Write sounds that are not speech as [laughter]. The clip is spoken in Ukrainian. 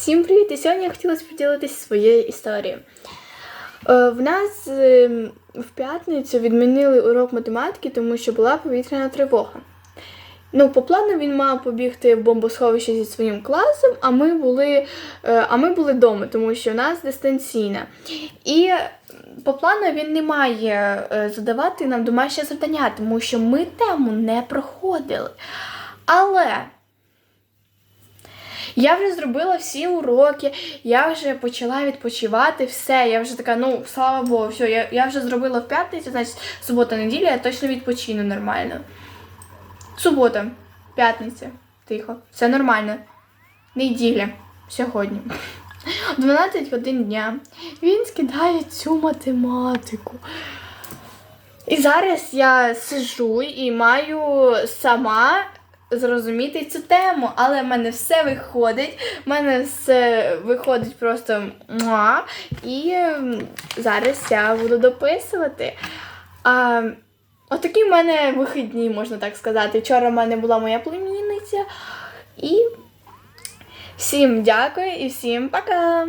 Всім привіт! І сьогодні я хотіла поділитися своєю історією. Е, В нас е, в п'ятницю відмінили урок математики, тому що була повітряна тривога. Ну, по плану він мав побігти в бомбосховище зі своїм класом, а ми були, е, а ми були вдома, тому що в нас дистанційна. І по плану він не має е, задавати нам домашнє завдання, тому що ми тему не проходили. Але я вже зробила всі уроки, я вже почала відпочивати, все. Я вже така, ну слава Богу, все, я, я вже зробила в п'ятницю, значить субота, неділя, я точно відпочину нормально. Субота, п'ятниця, тихо, все нормально. Неділя сьогодні. [laughs] 12 годин дня. Він скидає цю математику. І зараз я сижу і маю сама зрозуміти цю тему, але в мене все виходить. В мене все виходить просто муа. І зараз я буду дописувати. А, отакі в мене вихідні, можна так сказати. Вчора в мене була моя племінниця. І всім дякую і всім пока!